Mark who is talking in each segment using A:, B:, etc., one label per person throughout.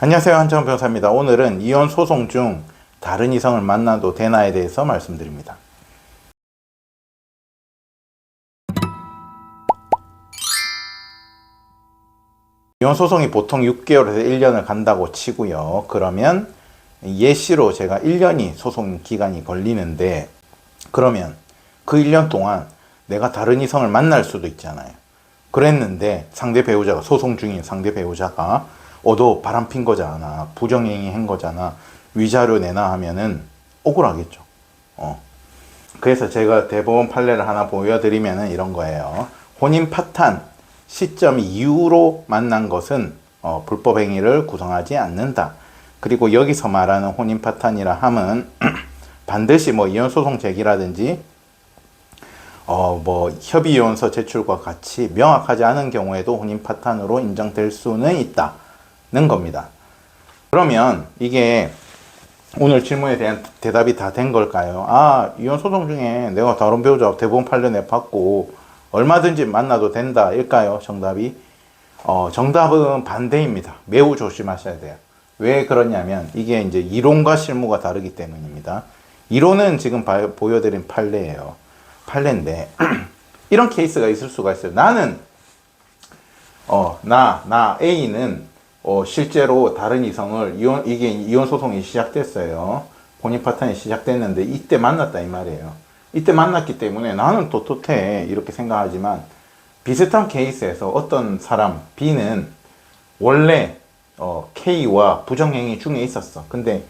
A: 안녕하세요 한창 변호사입니다. 오늘은 이혼 소송 중 다른 이성을 만나도 되나에 대해서 말씀드립니다. 이혼 소송이 보통 6개월에서 1년을 간다고 치고요. 그러면 예시로 제가 1년이 소송 기간이 걸리는데 그러면 그 1년 동안 내가 다른 이성을 만날 수도 있잖아요. 그랬는데 상대 배우자가 소송 중인 상대 배우자가 어도 바람 핀 거잖아 부정행위 한 거잖아 위자료 내놔 하면은 억울하겠죠. 어. 그래서 제가 대법원 판례를 하나 보여드리면은 이런 거예요. 혼인 파탄 시점 이후로 만난 것은 어, 불법 행위를 구성하지 않는다. 그리고 여기서 말하는 혼인 파탄이라 함은 반드시 뭐 이혼 소송 제기라든지 어, 뭐, 협의요원서 제출과 같이 명확하지 않은 경우에도 혼인 파탄으로 인정될 수는 있다 는 겁니다. 그러면 이게 오늘 질문에 대한 대답이 다 된 걸까요? 아, 이혼 소송 중에 내가 다른 배우자 대법원 판례 내받고 얼마든지 만나도 된다. 일까요? 정답이? 어, 정답은 반대입니다. 매우 조심하셔야 돼요. 왜 그러냐면 이게 이제 이론과 실무가 다르기 때문입니다. 이론은 지금 바- 보여드린 판례예요. 판례인데 이런 케이스가 있을 수가 있어요. 나는 어, 나, 나 A는 어, 실제로 다른 이성을 이혼 이게 이혼 소송이 시작됐어요. 본인 파탄이 시작됐는데 이때 만났다 이 말이에요. 이때 만났기 때문에 나는 떳떳해 이렇게 생각하지만 비슷한 케이스에서 어떤 사람 B는 원래 어, K와 부정행위 중에 있었어. 근데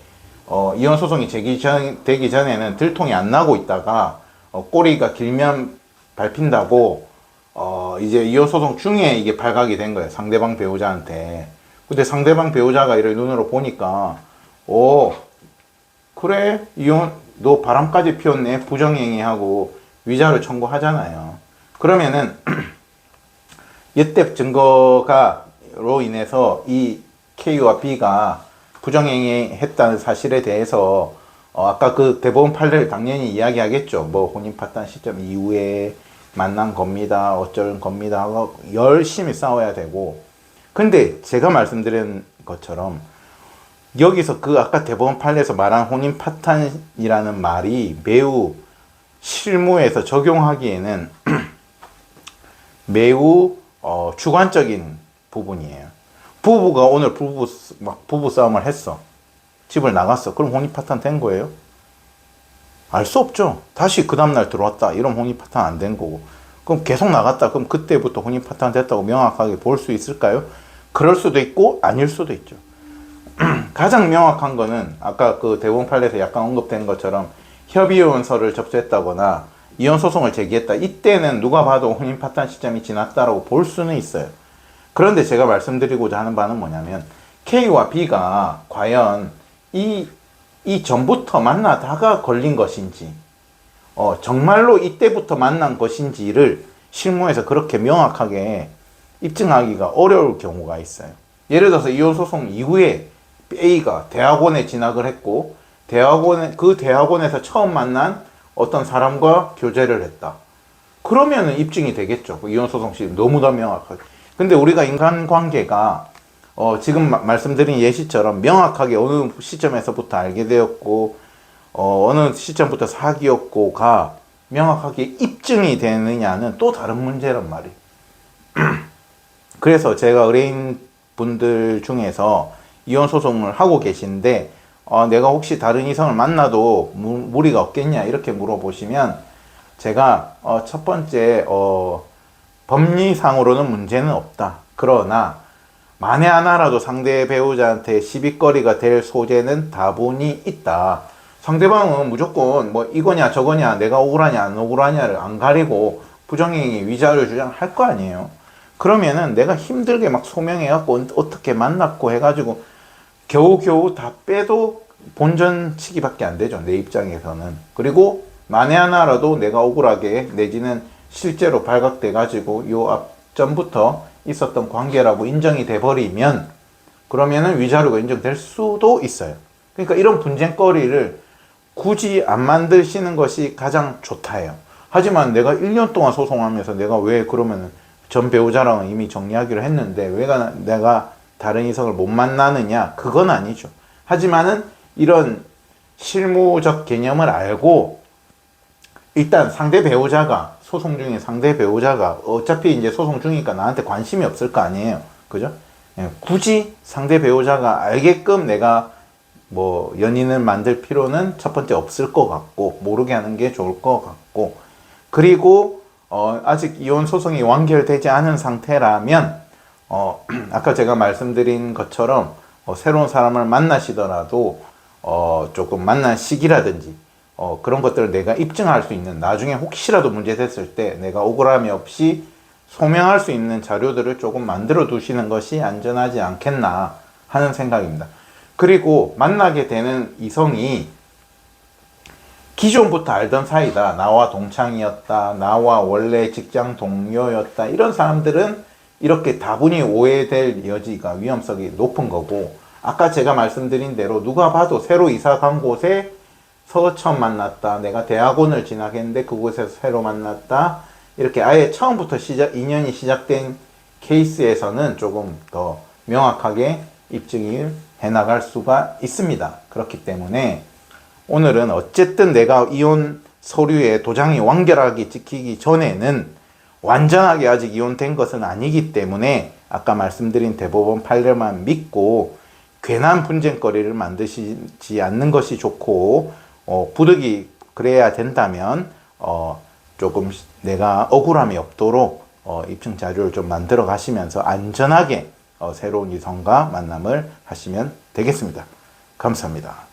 A: 어, 이혼 소송이 제기되기 전에는 들통이 안 나고 있다가 어, 꼬리가 길면 밟힌다고 어, 이제 이혼 소송 중에 이게 발각이 된 거예요. 상대방 배우자한테. 근데 상대방 배우자가 이를 눈으로 보니까 오 그래 이혼 너 바람까지 피웠네 부정행위하고 위자료 청구하잖아요. 그러면은 이때 증거가로 인해서 이 K와 B가 부정행위 했다는 사실에 대해서 어, 아까 그 대법원 판례를 당연히 이야기하겠죠. 뭐 혼인 파탄 시점 이후에 만난 겁니다. 어쩔 겁니다. 하고 열심히 싸워야 되고. 근데 제가 말씀드린 것처럼 여기서 그 아까 대법원 판례에서 말한 혼인 파탄이라는 말이 매우 실무에서 적용하기에는 매우 어, 주관적인 부분이에요. 부부가 오늘 부부 스- 막 부부 싸움을 했어. 집을 나갔어. 그럼 혼인 파탄 된 거예요? 알 수 없죠. 다시 그 다음날 들어왔다. 이러면 혼인 파탄 안 된 거고. 그럼 계속 나갔다. 그럼 그때부터 혼인 파탄 됐다고 명확하게 볼 수 있을까요? 그럴 수도 있고 아닐 수도 있죠. 가장 명확한 거는 아까 그 대법원 판례에서 약간 언급된 것처럼 협의원서를 접수했다거나 이혼 소송을 제기했다. 이때는 누가 봐도 혼인 파탄 시점이 지났다라고 볼 수는 있어요. 그런데 제가 말씀드리고자 하는 바는 뭐냐면 K와 B가 과연 이, 이 전부터 만나다가 걸린 것인지 어, 정말로 이때부터 만난 것인지를 실무에서 그렇게 명확하게 입증하기가 어려울 경우가 있어요. 예를 들어서 이혼 소송 이후에 A가 대학원에 진학을 했고 대학원에 그 대학원에서 처음 만난 어떤 사람과 교제를 했다. 그러면은 입증이 되겠죠. 그 이혼 소송 시 너무나 명확하게. 근데 우리가 인간 관계가 어, 지금 마- 말씀드린 예시처럼 명확하게 어느 시점에서부터 알게 되었고 어, 어느 시점부터 사귀었고가 명확하게 입증이 되느냐는 또 다른 문제란 말이에요. 그래서 제가 의뢰인 분들 중에서 이혼 소송을 하고 계신데 어, 내가 혹시 다른 이성을 만나도 무, 무리가 없겠냐 이렇게 물어보시면 제가 어, 첫 번째 어, 법리상으로는 문제는 없다. 그러나 만에 하나라도 상대 배우자한테 시비거리가 될 소재는 다분히 있다. 상대방은 무조건 뭐 이거냐 저거냐 내가 억울하냐 안 억울하냐를 안 가리고 부정행위 위자료 주장할 거 아니에요. 그러면은 내가 힘들게 막 소명해갖고 어떻게 만났고 해가지고 겨우겨우 다 빼도 본전 치기밖에 안 되죠. 내 입장에서는. 그리고 만에 하나라도 내가 억울하게 내지는 실제로 발각돼가지고 요 앞전부터 있었던 관계라고 인정이 돼버리면 그러면은 위자료가 인정될 수도 있어요. 그러니까 이런 분쟁거리를 굳이 안 만드시는 것이 가장 좋다해요. 하지만 내가 1년 동안 소송하면서 내가 왜 그러면은 전 배우자랑은 이미 정리하기로 했는데 왜가 내가 다른 이성을 못 만나느냐 그건 아니죠. 하지만은 이런 실무적 개념을 알고 일단 상대 배우자가 소송 중에 상대 배우자가 어차피 이제 소송 중이니까 나한테 관심이 없을 거 아니에요. 그죠? 예, 굳이 상대 배우자가 알게끔 내가 뭐 연인을 만들 필요는 첫 번째 없을 것 같고 모르게 하는 게 좋을 것 같고 그리고 어, 아직 이혼 소송이 완결되지 않은 상태라면 어, 아까 제가 말씀드린 것처럼 어, 새로운 사람을 만나시더라도 어, 조금 만난 시기라든지 어, 그런 것들을 내가 입증할 수 있는 나중에 혹시라도 문제 됐을 때 내가 억울함이 없이 소명할 수 있는 자료들을 조금 만들어 두시는 것이 안전하지 않겠나 하는 생각입니다. 그리고 만나게 되는 이성이 기존부터 알던 사이다. 나와 동창이었다. 나와 원래 직장 동료였다. 이런 사람들은 이렇게 다분히 오해될 여지가 위험성이 높은 거고 아까 제가 말씀드린 대로 누가 봐도 새로 이사 간 곳에 서 처음 만났다. 내가 대학원을 진학했는데 그곳에서 새로 만났다. 이렇게 아예 처음부터 시작 인연이 시작된 케이스에서는 조금 더 명확하게 입증을 해 나갈 수가 있습니다. 그렇기 때문에 오늘은 어쨌든 내가 이혼 서류에 도장이 완결하게 찍히기 전에는 완전하게 아직 이혼된 것은 아니기 때문에 아까 말씀드린 대법원 판례만 믿고 괜한 분쟁거리를 만드시지 않는 것이 좋고 어, 부득이 그래야 된다면 어, 조금 내가 억울함이 없도록 어, 입증 자료를 좀 만들어 가시면서 안전하게 어, 새로운 이성과 만남을 하시면 되겠습니다. 감사합니다.